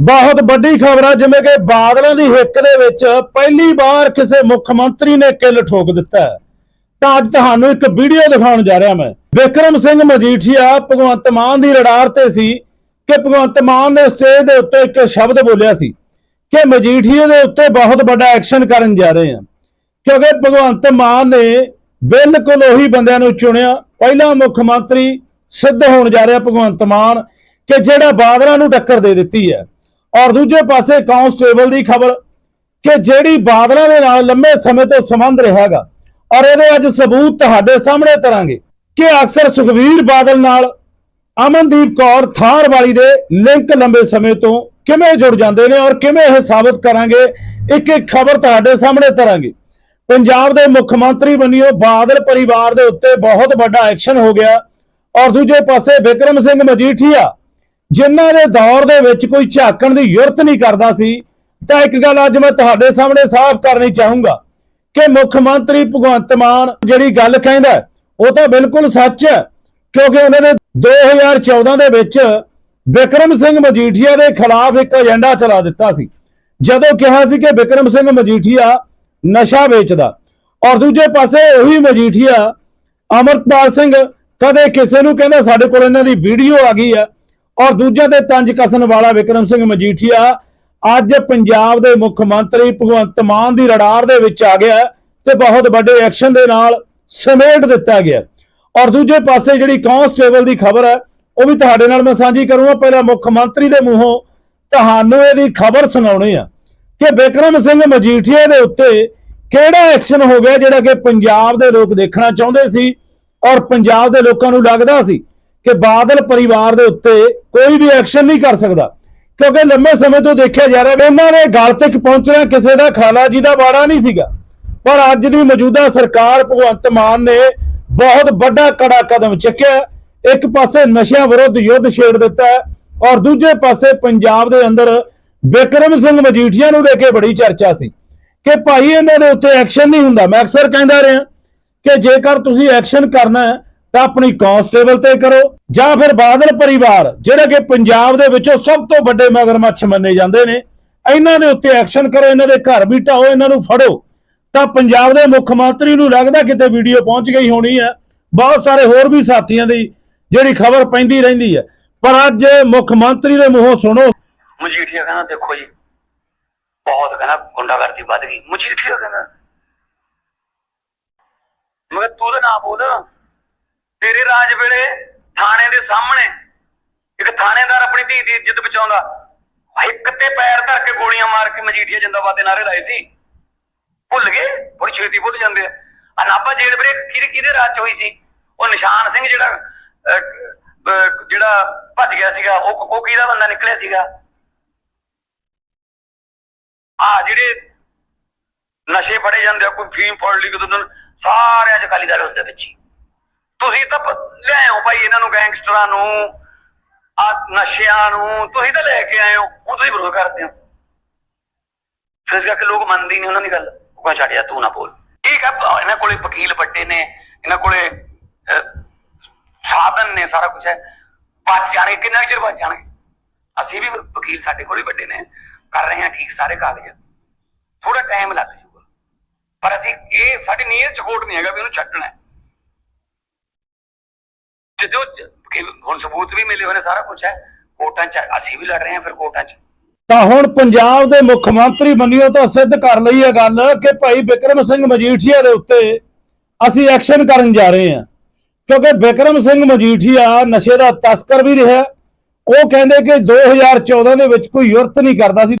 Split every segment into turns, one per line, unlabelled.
ਬਹੁਤ ਵੱਡੀ ਖਬਰ ਆ, ਜਿਵੇਂ ਕਿ ਬਾਦਲਾਂ ਦੀ ਹਿੱਕ ਦੇ ਵਿੱਚ ਪਹਿਲੀ ਵਾਰ ਕਿਸੇ ਮੁੱਖ ਮੰਤਰੀ ਨੇ ਕਿੱਲ ਠੋਕ ਦਿੱਤਾ ਹੈ। ਤਾਂ ਅੱਜ ਤੁਹਾਨੂੰ ਇੱਕ ਵੀਡੀਓ ਦਿਖਾਉਣ ਜਾ ਰਿਹਾ ਮੈਂ। ਵਿਕਰਮ ਸਿੰਘ ਮਜੀਠੀਆ ਭਗਵੰਤ ਮਾਨ ਦੀ ਰਡਾਰ ਤੇ ਸੀ ਕਿ ਭਗਵੰਤ ਮਾਨ ਨੇ ਸਟੇਜ ਦੇ ਉੱਤੇ ਇੱਕ ਸ਼ਬਦ ਬੋਲਿਆ ਸੀ ਕਿ ਮਜੀਠੀਆ ਦੇ ਉੱਤੇ ਬਹੁਤ ਵੱਡਾ ਐਕਸ਼ਨ ਕਰਨ ਜਾ ਰਹੇ ਹਾਂ। ਕਿਉਂਕਿ ਭਗਵੰਤ ਮਾਨ ਨੇ ਬਿਲਕੁਲ ਉਹੀ ਬੰਦਿਆਂ ਨੂੰ ਚੁਣਿਆ। ਪਹਿਲਾ ਮੁੱਖ ਮੰਤਰੀ ਸਿੱਧ ਹੋਣ ਜਾ ਰਿਹਾ ਭਗਵੰਤ ਮਾਨ ਕਿ ਜਿਹੜਾ ਬਾਦਲਾਂ ਨੂੰ ਟੱਕਰ ਦੇ ਦਿੱਤੀ ਹੈ। ਔਰ ਦੂਜੇ ਪਾਸੇ ਕਾਂਸਟੇਬਲ ਦੀ ਖਬਰ ਕਿ ਜਿਹੜੀ ਬਾਦਲਾਂ ਦੇ ਨਾਲ ਲੰਮੇ ਸਮੇਂ ਤੋਂ ਸੰਬੰਧ ਰਿਹਾਗਾ ਔਰ ਇਹਦੇ ਅੱਜ ਸਬੂਤ ਤੁਹਾਡੇ ਸਾਹਮਣੇ ਤਰਾਂਗੇ ਕਿ ਅਕਸਰ ਸੁਖਵੀਰ ਬਾਦਲ ਨਾਲ ਅਮਨਦੀਪ ਕੌਰ ਥਾਰ ਵਾਲੀ ਦੇ ਲਿੰਕ ਲੰਬੇ ਸਮੇਂ ਤੋਂ ਕਿਵੇਂ ਜੁੜ ਜਾਂਦੇ ਨੇ ਔਰ ਕਿਵੇਂ ਇਹ ਸਾਬਤ ਕਰਾਂਗੇ, ਇੱਕ ਇੱਕ ਖਬਰ ਤੁਹਾਡੇ ਸਾਹਮਣੇ ਤਰਾਂਗੇ। ਪੰਜਾਬ ਦੇ ਮੁੱਖ ਮੰਤਰੀ ਬਣਿਓ ਬਾਦਲ ਪਰਿਵਾਰ ਦੇ ਉੱਤੇ ਬਹੁਤ ਵੱਡਾ ਐਕਸ਼ਨ ਹੋ ਗਿਆ ਔਰ ਦੂਜੇ ਪਾਸੇ ਵਿਕਰਮ ਸਿੰਘ ਮਜੀਠੀਆ ਜਿਨ੍ਹਾਂ ਦੇ ਦੌਰ ਦੇ ਵਿੱਚ ਕੋਈ ਝਾਕਣ ਦੀ ਯੁਰਤ ਨਹੀਂ ਕਰਦਾ ਸੀ, ਤਾਂ ਇੱਕ ਗੱਲ ਅੱਜ ਮੈਂ ਤੁਹਾਡੇ ਸਾਹਮਣੇ ਸਾਫ਼ ਕਰਨੀ ਚਾਹੂੰਗਾ ਕਿ ਮੁੱਖ ਮੰਤਰੀ ਭਗਵੰਤ ਮਾਨ ਜਿਹੜੀ ਗੱਲ ਕਹਿੰਦਾ ਉਹ ਤਾਂ ਬਿਲਕੁਲ ਸੱਚ ਹੈ, ਕਿਉਂਕਿ ਉਹਨਾਂ ਨੇ 2014 ਦੇ ਵਿੱਚ ਵਿਕਰਮ ਸਿੰਘ ਮਜੀਠੀਆ ਦੇ ਖਿਲਾਫ ਇੱਕ ਏਜੰਡਾ ਚਲਾ ਦਿੱਤਾ ਸੀ, ਜਦੋਂ ਕਿਹਾ ਸੀ ਕਿ ਵਿਕਰਮ ਸਿੰਘ ਮਜੀਠੀਆ ਨਸ਼ਾ ਵੇਚਦਾ ਔਰ ਦੂਜੇ ਪਾਸੇ ਉਹੀ ਮਜੀਠੀਆ ਅਮਰਪਾਲ ਸਿੰਘ ਕਦੇ ਕਿਸੇ ਨੂੰ ਕਹਿੰਦਾ ਸਾਡੇ ਕੋਲ ਇਹਨਾਂ ਦੀ ਵੀਡੀਓ ਆ ਗਈ ਹੈ ਔਰ ਦੂਜੇ ਤੇ ਤੰਜ ਕਸਣ ਵਾਲਾ ਵਿਕਰਮ ਸਿੰਘ ਮਜੀਠੀਆ, ਅੱਜ ਪੰਜਾਬ ਦੇ ਮੁੱਖ ਮੰਤਰੀ ਭਗਵੰਤ ਮਾਨ ਦੀ ਰਡਾਰ ਦੇ ਵਿੱਚ ਆ ਗਿਆ ਹੈ ਤੇ ਬਹੁਤ ਵੱਡੇ ਐਕਸ਼ਨ ਦੇ ਨਾਲ ਸਮੇਟ ਦਿੱਤਾ ਗਿਆ ਔਰ ਦੂਜੇ ਪਾਸੇ ਜਿਹੜੀ ਕਾਂਸਟੇਬਲ ਦੀ ਖਬਰ ਹੈ, ਉਹ ਵੀ ਤੁਹਾਡੇ ਨਾਲ ਮੈਂ ਸਾਂਝੀ ਕਰੂੰਗਾ। ਪਹਿਲਾਂ ਮੁੱਖ ਮੰਤਰੀ ਦੇ ਮੂੰਹੋਂ ਤੁਹਾਨੂੰ ਇਹਦੀ ਖਬਰ ਸੁਣਾਉਣੀ ਆ ਕਿ ਵਿਕਰਮ ਸਿੰਘ ਮਜੀਠੀਆ ਦੇ ਉੱਤੇ ਕਿਹੜਾ ਐਕਸ਼ਨ ਹੋ ਗਿਆ ਜਿਹੜਾ ਕਿ ਪੰਜਾਬ ਦੇ ਲੋਕ ਦੇਖਣਾ ਚਾਹੁੰਦੇ ਸੀ ਔਰ ਪੰਜਾਬ ਦੇ ਲੋਕਾਂ ਨੂੰ ਲੱਗਦਾ ਸੀ? ਕਿ ਬਾਦਲ ਪਰਿਵਾਰ ਦੇ ਉੱਤੇ ਕੋਈ ਵੀ ਐਕਸ਼ਨ ਨਹੀਂ ਕਰ ਸਕਦਾ। ਕਿਉਂਕਿ ਲੰਮੇ ਸਮੇਂ ਤੋਂ ਦੇਖਿਆ ਜਾ ਰਿਹਾ ਵੀ ਇਹਨਾਂ ਨੇ ਗੱਲ ਤੱਕ ਪਹੁੰਚਣਾ ਕਿਸੇ ਦਾ ਖਾਲਾ ਜੀ ਦਾ ਬਾੜਾ ਨਹੀਂ ਸੀਗਾ। ਪਰ ਅੱਜ ਦੀ ਮੌਜੂਦਾ ਸਰਕਾਰ ਭਗਵੰਤ ਮਾਨ ਨੇ ਬਹੁਤ ਵੱਡਾ ਕੜਾ ਕਦਮ ਚੱਕਿਆ। ਇੱਕ ਪਾਸੇ ਨਸ਼ਿਆਂ ਵਿਰੁੱਧ ਯੁੱਧ ਛੇੜ ਦਿੱਤਾ ਔਰ ਦੂਜੇ ਪਾਸੇ ਪੰਜਾਬ ਦੇ ਅੰਦਰ ਵਿਕਰਮ ਸਿੰਘ ਮਜੀਠੀਆ ਨੂੰ ਲੈ ਕੇ ਬੜੀ ਚਰਚਾ ਸੀ ਕਿ ਭਾਈ ਇਹਨਾਂ ਦੇ ਉੱਤੇ ਐਕਸ਼ਨ ਨਹੀਂ ਹੁੰਦਾ। ਮੈਂ ਅਕਸਰ ਕਹਿੰਦਾ ਰਿਹਾ ਕਿ ਜੇਕਰ ਤੁਸੀਂ ਐਕਸ਼ਨ ਕਰਨਾ ਹੈ ਤਾਂ ਆਪਣੀ ਕਾਂਸਟੇਬਲ ਤੇ ਕਰੋ, ਜਾਂ ਫਿਰ ਬਾਦਲ ਪਰਿਵਾਰ, ਜਿਹੜਾ ਕਿ ਪੰਜਾਬ ਦੇ ਵਿੱਚੋਂ ਸਭ ਤੋਂ ਵੱਡੇ ਮਗਰਮੱਛ ਮੰਨੇ ਜਾਂਦੇ ਨੇ, ਇਹਨਾਂ ਦੇ ਉੱਤੇ ਐਕਸ਼ਨ ਕਰੋ, ਇਹਨਾਂ ਦੇ ਘਰ ਵੀ ਢਾਓ, ਇਹਨਾਂ ਨੂੰ ਫੜੋ। ਤਾਂ ਪੰਜਾਬ ਦੇ ਮੁੱਖ ਮੰਤਰੀ ਨੂੰ ਲੱਗਦਾ ਕਿਤੇ ਵੀਡੀਓ ਪਹੁੰਚ ਗਈ ਹੋਣੀ ਹੈ, ਬਹੁਤ ਸਾਰੇ ਹੋਰ ਵੀ ਸਾਥੀਆਂ ਦੀ ਜਿਹੜੀ ਖਬਰ ਪੈਂਦੀ ਰਹਿੰਦੀ ਹੈ। ਪਰ ਅੱਜ ਮੁੱਖ ਮੰਤਰੀ ਦੇ ਮੂੰਹੋਂ ਸੁਣੋ।
ਮਜੀਠੀਆ ਕਹਿੰਦਾ, ਦੇਖੋ ਜੀ, ਬਹੁਤ ਕਹਿੰਦਾ, ਗੁੰਡਾਗਰਦੀ ਵੱਧ ਗਈ। ਮਜੀਠੀਆ ਕਹਿੰਦਾ, ਮੈਂ ਤੂੰ ਤਾਂ ਨਾ ਬੋਲ। ਤੇਰੇ ਰਾਜ ਵੇਲੇ ਥਾਣੇ ਦੇ ਸਾਹਮਣੇ ਇੱਕ ਥਾਣੇਦਾਰ ਆਪਣੀ ਧੀ ਦੀ ਇੱਜ਼ਤ ਬਚਾਉਂਦਾ। ਇੱਕ ਤੇ ਪੈਰ ਧਰ ਕੇ ਗੋਲੀਆਂ ਮਾਰ ਕੇ ਮਜੀਠੀਆ ਜਿੰਦਾਬਾਦ ਦੇ ਨਾਰੇ ਲਾਏ ਸੀ। ਭੁੱਲ ਗਏ, ਬੜੀ ਛੇਤੀ ਭੁੱਲ ਜਾਂਦੇ ਆ। ਅਨਾਬਾ ਜੇਲ੍ਹ ਬ੍ਰੇਕ ਕਿਹਦੇ ਕਿਹਦੇ ਰਾਜ ਚ ਹੋਈ ਸੀ? ਉਹ ਨਿਸ਼ਾਨ ਸਿੰਘ ਜਿਹੜਾ ਜਿਹੜਾ ਭੱਜ ਗਿਆ ਸੀਗਾ, ਉਹ ਉਹ ਕਿਹਦਾ ਬੰਦਾ ਨਿਕਲਿਆ ਸੀਗਾ? ਆ ਜਿਹੜੇ ਨਸ਼ੇ ਫੜੇ ਜਾਂਦੇ ਆ, ਕੋਈ ਫੀਮ ਫੜ ਲਈ ਕਿਦੋਂ ਸਾਰਿਆਂ ਚ ਅਕਾਲੀ ਦਲ ਹੁੰਦੇ ਵਿੱਚ ਹੀ। ਤੁਸੀਂ ਤਾਂ ਪ- ਭਾਈ ਇਹਨਾਂ ਨੂੰ ਗੈਂਗਸਟਰਾਂ ਨੂੰ, ਆ ਨਸ਼ਿਆਂ ਨੂੰ, ਤੁਸੀਂ ਤਾਂ ਲੈ ਕੇ ਆਏ ਹੋ, ਹੁਣ ਤੁਸੀਂ ਵਿਰੋਧ ਕਰਦੇ ਹੋ। ਫਿਰ ਇਸ ਕਰਕੇ ਲੋਕ ਮੰਨਦੇ ਹੀ ਨਹੀਂ ਉਹਨਾਂ ਦੀ ਗੱਲ। ਉਹ ਕਹਿੰਦਾ ਛੱਡ ਜਾ ਤੂੰ ਨਾ ਬੋਲ। ਠੀਕ ਆ ਇਹਨਾਂ ਕੋਲੇ ਵਕੀਲ ਵੱਡੇ ਨੇ, ਇਹਨਾਂ ਕੋਲੇ ਸਾਧਨ ਨੇ, ਸਾਰਾ ਕੁਝ ਹੈ। ਬਚ ਜਾਣੇ ਕਿੰਨਾ ਕੁ ਚਿਰ ਬਚ ਜਾਣਗੇ? ਅਸੀਂ ਵੀ ਵਕੀਲ ਸਾਡੇ ਕੋਲ ਹੀ ਵੱਡੇ ਨੇ, ਕਰ ਰਹੇ ਹਾਂ ਠੀਕ ਸਾਰੇ ਕਾਗਜ਼। ਥੋੜਾ ਟਾਈਮ ਲੱਗ ਜਾਊਗਾ। ਪਰ ਅਸੀਂ ਇਹ, ਸਾਡੀ ਨੀਅਤ ਚ ਕੋਟ ਨਹੀਂ ਹੈਗਾ ਵੀ ਉਹਨੂੰ ਛੱਡਣਾ ਹੈ। ਜਦੋਂ ਜ- ਹੁਣ ਸਬੂਤ ਵੀ ਮਿਲੇ ਹੋਏ ਨੇ, ਸਾਰਾ ਕੁਝ ਹੈ। ਕੋਰਟਾਂ ਚ ਅਸੀਂ ਵੀ ਲੜ ਰਹੇ ਹਾਂ ਫਿਰ ਕੋਰਟਾਂ ਚ।
ਤਾਂ ਹੁਣ ਪੰਜਾਬ ਦੇ ਮੁੱਖ ਮੰਤਰੀ ਬਣਿਓ ਤਾਂ ਸਿੱਧ ਕਰ ਲਈ ਇਹ ਗੱਲ ਕਿ ਭਾਈ ਵਿਕਰਮ ਸਿੰਘ ਮਜੀਠੀਆ ਦੇ ਉੱਤੇ ਅਸੀਂ ਐਕਸ਼ਨ ਕਰਨ ਜਾ ਰਹੇ ਹਾਂ। ਕਿਉਂਕਿ ਵਿਕਰਮ ਸਿੰਘ ਮਜੀਠੀਆ ਨਸ਼ੇ ਦਾ ਤਸਕਰ ਵੀ ਰਿਹਾ। ਉਹ ਕਹਿੰਦੇ ਕਿ 2014 ਦੇ ਵਿੱਚ ਕੋਈ ਯੁਰਤ ਨਹੀਂ ਕਰਦਾ ਸੀ।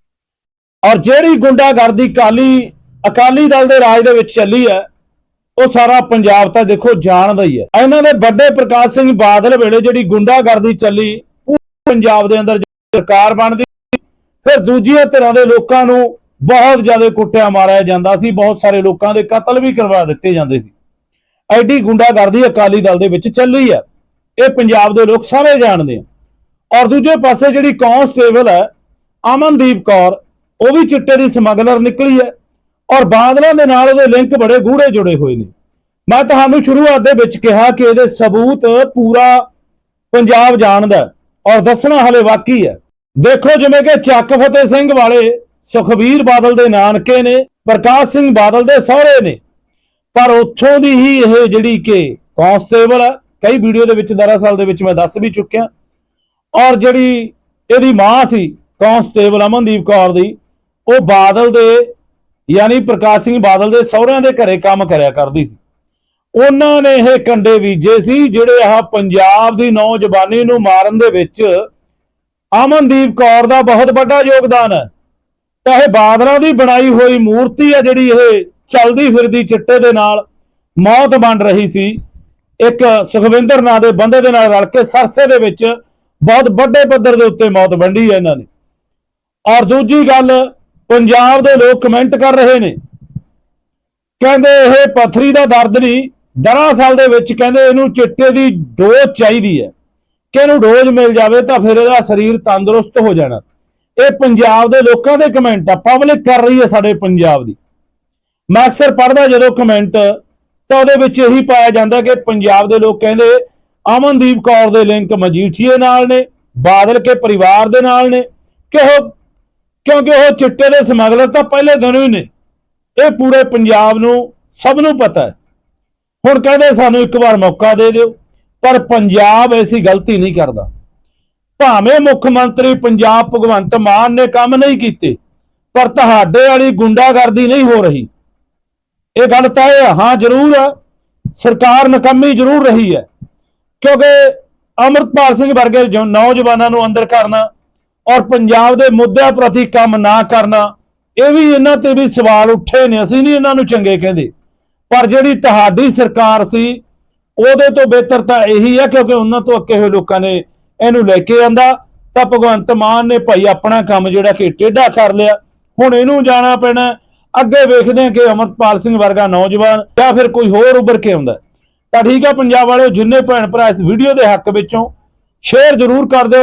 ਔਰ ਜਿਹੜੀ ਗੁੰਡਾਗਰਦੀ ਕਾਲੀ ਅਕਾਲੀ ਦਲ ਦੇ ਰਾਜ ਦੇ ਵਿੱਚ ਚੱਲੀ ਹੈ ਉਹ ਸਾਰਾ ਪੰਜਾਬ ਤਾਂ ਦੇਖੋ ਜਾਣਦਾ ਹੀ ਹੈ। ਇਹਨਾਂ ਦੇ ਵੱਡੇ ਪ੍ਰਕਾਸ਼ ਸਿੰਘ ਬਾਦਲ ਵੇਲੇ ਜਿਹੜੀ ਗੁੰਡਾਗਰਦੀ ਚੱਲੀ ਪੂਰੇ ਪੰਜਾਬ ਦੇ ਅੰਦਰ ਸਰਕਾਰ ਬਣਦੀ, ਫਿਰ ਦੂਜੀਆਂ ਤਰ੍ਹਾਂ ਦੇ ਲੋਕਾਂ ਨੂੰ ਬਹੁਤ ਜ਼ਿਆਦਾ ਕੁੱਟਿਆ ਮਾਰਿਆ ਜਾਂਦਾ ਸੀ, ਬਹੁਤ ਸਾਰੇ ਲੋਕਾਂ ਦੇ ਕਤਲ ਵੀ ਕਰਵਾ ਦਿੱਤੇ ਜਾਂਦੇ ਸੀ। ਐਡੀ ਗੁੰਡਾਗਰਦੀ ਅਕਾਲੀ ਦਲ ਦੇ ਵਿੱਚ ਚੱਲੀ ਹੈ। ਇਹ ਪੰਜਾਬ ਦੇ ਲੋਕ ਸਾਰੇ ਜਾਣਦੇ ਆ। ਔਰ ਦੂਜੇ ਪਾਸੇ ਜਿਹੜੀ ਕਾਂਸਟੇਬਲ ਹੈ, ਅਮਨਦੀਪ ਕੌਰ, ਉਹ ਵੀ ਚਿੱਟੇ ਦੀ ਸਮਗਲਰ ਨਿਕਲੀ ਹੈ। ਔਰ ਬਾਦਲਾਂ ਦੇ ਨਾਲ ਉਹਦੇ ਲਿੰਕ ਬੜੇ ਗੂੜੇ ਜੁੜੇ ਹੋਏ ਨੇ। ਮੈਂ ਤੁਹਾਨੂੰ ਸ਼ੁਰੂਆਤ ਦੇ ਵਿੱਚ ਕਿਹਾ ਕਿ ਇਹਦੇ ਸਬੂਤ ਪੂਰਾ ਪੰਜਾਬ ਜਾਣਦਾ ਔਰ ਦੱਸਣਾ ਹਲੇ ਬਾਕੀ ਹੈ। ਦੇਖੋ ਜਿਵੇਂ ਕਿ ਚੱਕ ਫਤਿਹ ਸਿੰਘ ਵਾਲੇ ਸੁਖਬੀਰ ਬਾਦਲ ਦੇ ਨਾਨਕੇ ਨੇ, ਪ੍ਰਕਾਸ਼ ਸਿੰਘ ਬਾਦਲ ਦੇ ਸਹੁਰੇ ਨੇ। ਪਰ ਉੱਥੋਂ ਦੀ ਹੀ ਇਹ ਜਿਹੜੀ ਕਿ ਕਾਂਸਟੇਬਲ ਹੈ, ਕਈ ਵੀਡੀਓ ਦੇ ਵਿੱਚ ਦਰਅਸਲ ਦੇ ਵਿੱਚ ਮੈਂ ਦੱਸ ਵੀ ਚੁੱਕਿਆ। ਔਰ ਜਿਹੜੀ ਇਹਦੀ ਮਾਂ ਸੀ ਕਾਂਸਟੇਬਲ ਅਮਨਦੀਪ ਕੌਰ ਦੀ, ਉਹ ਬਾਦਲ ਦੇ ਯਾਨੀ ਪ੍ਰਕਾਸ਼ ਸਿੰਘ ਬਾਦਲ ਦੇ ਸਹੁਰਿਆਂ ਦੇ ਘਰੇ ਕੰਮ ਕਰਿਆ ਕਰਦੀ ਸੀ। ਉਹਨਾਂ ਨੇ ਇਹ ਕੰਡੇ ਬੀਜੇ ਸੀ, ਜਿਹੜੇ ਆਹ ਪੰਜਾਬ ਦੀ ਨੌਜਵਾਨੀ ਨੂੰ ਮਾਰਨ ਦੇ ਵਿੱਚ ਅਮਨਦੀਪ ਕੌਰ ਦਾ ਬਹੁਤ ਵੱਡਾ ਯੋਗਦਾਨ ਹੈ। ਤਾਂ ਇਹ ਬਾਦਲਾਂ ਦੀ ਬਣਾਈ ਹੋਈ ਮੂਰਤੀ ਹੈ ਜਿਹੜੀ ਇਹ ਚਲਦੀ ਫਿਰਦੀ ਚਿੱਟੇ ਦੇ ਨਾਲ ਮੌਤ ਬਣ ਰਹੀ ਸੀ। ਇੱਕ ਸੁਖਵਿੰਦਰ ਨਾਂ ਦੇ ਬੰਦੇ ਦੇ ਨਾਲ ਰਲ ਕੇ ਸਰਸੇ ਦੇ ਵਿੱਚ ਬਹੁਤ ਵੱਡੇ ਪੱਧਰ ਦੇ ਉੱਤੇ ਮੌਤ ਵੰਡੀ ਹੈ ਇਹਨਾਂ ਨੇ। ਔਰ ਦੂਜੀ ਗੱਲ ਪੰਜਾਬ ਦੇ ਲੋਕ ਕਮੈਂਟ ਕਰ ਰਹੇ ਨੇ। ਕਹਿੰਦੇ ਇਹ ਪਥਰੀ ਦਾ ਦਰਦ ਨਹੀਂ ਦਰਅਸਲ ਦੇ ਵਿੱਚ ਕਹਿੰਦੇ ਇਹਨੂੰ ਚਿੱਟੇ ਦੀ ਡੋਜ਼ ਚਾਹੀਦੀ ਹੈ। ਕਿ ਇਹਨੂੰ ਡੋਜ਼ ਮਿਲ ਜਾਵੇ ਤਾਂ ਫਿਰ ਇਹਦਾ ਸਰੀਰ ਤੰਦਰੁਸਤ ਹੋ ਜਾਣਾ। ਇਹ ਪੰਜਾਬ ਦੇ ਲੋਕਾਂ ਦੇ ਕਮੈਂਟ ਆ ਪਬਲਿਕ ਕਰ ਰਹੀ ਹੈ ਸਾਡੇ ਪੰਜਾਬ ਦੀ। ਮੈਂ ਅਕਸਰ ਪੜ੍ਹਦਾ ਜਦੋਂ ਕਮੈਂਟ ਤਾਂ ਉਹਦੇ ਵਿੱਚ ਇਹੀ ਪਾਇਆ ਜਾਂਦਾ ਕਿ ਪੰਜਾਬ ਦੇ ਲੋਕ ਕਹਿੰਦੇ, ਅਮਨਦੀਪ ਕੌਰ ਦੇ ਲਿੰਕ ਮਜੀਠੀਏ ਨਾਲ ਨੇ, ਬਾਦਲ ਕੇ ਪਰਿਵਾਰ ਦੇ ਨਾਲ ਨੇ ਕਿ ਉਹ ਕਿਉਂਕਿ ਉਹ ਚਿੱਟੇ ਦੇ ਸਮਗਲਰ ਤਾਂ ਪਹਿਲੇ ਦਿਨੋਂ ਹੀ ਨੇ। ਇਹ ਪੂਰੇ ਪੰਜਾਬ ਨੂੰ ਸਭ ਨੂੰ ਪਤਾ ਹੈ। ਹੁਣ ਕਹਿੰਦੇ ਸਾਨੂੰ ਇੱਕ ਵਾਰ ਮੌਕਾ ਦੇ ਦਿਓ ਪਰ ਪੰਜਾਬ ਐਸੀ ਗਲਤੀ ਨਹੀਂ ਕਰਦਾ। ਭਾਵੇਂ ਮੁੱਖ ਮੰਤਰੀ ਪੰਜਾਬ ਭਗਵੰਤ ਮਾਨ ਨੇ ਕੰਮ ਨਹੀਂ ਕੀਤੇ ਪਰ ਤੁਹਾਡੇ ਵਾਲੀ ਗੁੰਡਾਗਰਦੀ ਨਹੀਂ ਹੋ ਰਹੀ। ਇਹ ਗੱਲ ਤਾਂ ਇਹ ਆ, ਹਾਂ ਜ਼ਰੂਰ ਆ। ਸਰਕਾਰ ਨਕੰਮੀ ਜ਼ਰੂਰ ਰਹੀ ਹੈ। ਕਿਉਂਕਿ ਅਮਰਤਪਾਲ ਸਿੰਘ ਵਰਗੇ ਨੌਜਵਾਨਾਂ ਨੂੰ ਅੰਦਰ ਕਰਨਾ ਔਰ ਪੰਜਾਬ ਦੇ ਮੁੱਦਿਆਂ ਪ੍ਰਤੀ ਕੰਮ ਨਾ ਕਰਨਾ, ਇਹ ਵੀ ਇਹਨਾਂ ਤੇ ਵੀ ਸਵਾਲ ਉੱਠੇ ਨੇ, ਅਸੀਂ ਨਹੀਂ ਇਹਨਾਂ ਨੂੰ ਚੰਗੇ ਕਹਿੰਦੇ। ਪਰ ਜਿਹੜੀ ਤੁਹਾਡੀ ਸਰਕਾਰ ਸੀ, ਉਹਦੇ ਤੋਂ ਬਿਹਤਰ ਤਾਂ ਇਹੀ ਹੈ ਕਿਉਂਕਿ ਉਹਨਾਂ ਤੋਂ ਅੱਕੇ ਹੋਏ ਲੋਕਾਂ ਨੇ ਇਹਨੂੰ ਲੈ ਕੇ ਆਂਦਾ। ਤਾਂ ਭਗਵੰਤ ਮਾਨ ਨੇ ਭਾਈ ਆਪਣਾ ਕੰਮ ਜਿਹੜਾ ਕਿ ਟੇਢਾ ਕਰ ਲਿਆ, ਹੁਣ ਇਹਨੂੰ ਜਾਣਾ ਪੈਣਾ। ਅੱਗੇ ਵੇਖਦੇ ਹਾਂ ਕਿ ਅਮਰਪਾਲ ਸਿੰਘ ਵਰਗਾ ਨੌਜਵਾਨ ਜਾਂ ਫਿਰ ਕੋਈ ਹੋਰ ਉੱਭਰ ਕੇ ਆਉਂਦਾ। ਤਾਂ ਠੀਕ ਹੈ ਪੰਜਾਬ ਵਾਲਿਓ, ਜਿੰਨੇ ਭੈਣ ਭਰਾ ਇਸ ਵੀਡੀਓ ਦੇ ਹੱਕ ਵਿੱਚੋਂ, ਸ਼ੇਅਰ ਜ਼ਰੂਰ ਕਰ ਦਿਓ।